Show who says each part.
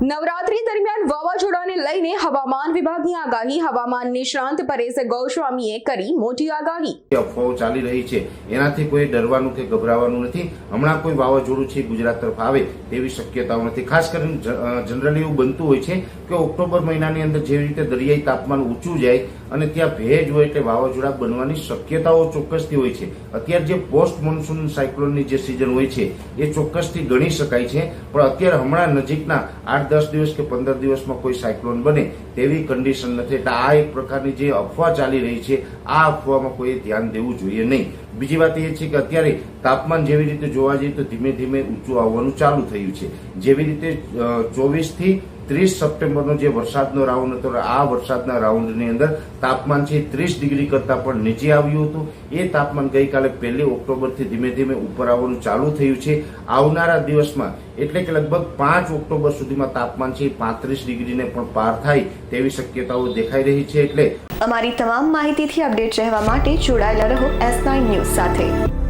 Speaker 1: નવરાત્રી દરમિયાન વાવાઝોડાને લઈને હવામાન વિભાગની આગાહી, હવામાન નિષ્ણાંત પરેશ ગૌસ્વામીએ કરી મોટી આગાહી.
Speaker 2: અફવાઓ ચાલી રહી છે, એનાથી કોઈ ડરવાનું કે ગભરાવાનું નથી. હમણાં કોઈ વાવાઝોડું છે, ગુજરાત તરફ આવે તેવી શક્યતાઓ નથી. ખાસ કરીને જનરલી એવું બનતું હોય છે કે ઓક્ટોબર મહિનાની અંદર જેવી રીતે દરિયાઈ તાપમાન ઊંચું જાય અને ત્યાં ભેજ હોય એટલે વાવાઝોડા બનવાની શક્યતાઓ ચોક્કસથી હોય છે. અત્યારે જે પોસ્ટ મોન્સૂન સાયક્લોનની જે સિઝન હોય છે, એ ચોક્કસથી ગણી શકાય છે. પણ અત્યારે હમણાં નજીકના આઠ દસ દિવસ કે પંદર દિવસમાં કોઈ સાયક્લોન બને તેવી કન્ડિશન નથી. એટલે આ એક પ્રકારની જે અફવા ચાલી રહી છે, આ અફવામાં કોઈએ ધ્યાન દેવું જોઈએ નહીં. બીજી વાત એ છે કે અત્યારે તાપમાન જેવી રીતે જોવા જઈએ તો ધીમે ધીમે ઊંચું આવવાનું ચાલુ થયું છે. જેવી રીતે ચોવીસથી ત્રીસ સપ્ટેમ્બરનો જે વરસાદનો રાઉન્ડ હતો આ વરસાદના રાઉન્ડની અંદર તાપમાન છે ત્રીસ ડિગ્રી કરતાં પણ નીચે આવ્યું હતું. એ તાપમાન ગઈકાલે પહેલી ઓક્ટોબરથી ધીમે ધીમે ઉપર આવવાનું ચાલુ થયું છે. આવનારા દિવસમાં, એટલે કે લગભગ પાંચ ઓક્ટોબર સુધીમાં તાપમાન છે પાંત્રીસ ડિગ્રીને પણ પાર થાય તેવી શક્યતાઓ દેખાઈ રહી છે, એટલે
Speaker 3: અમારી તમામ માહિતીથી અપડેટ રહેવા માટે જોડાયેલા રહો એસ નાઇન ન્યૂઝ સાથે.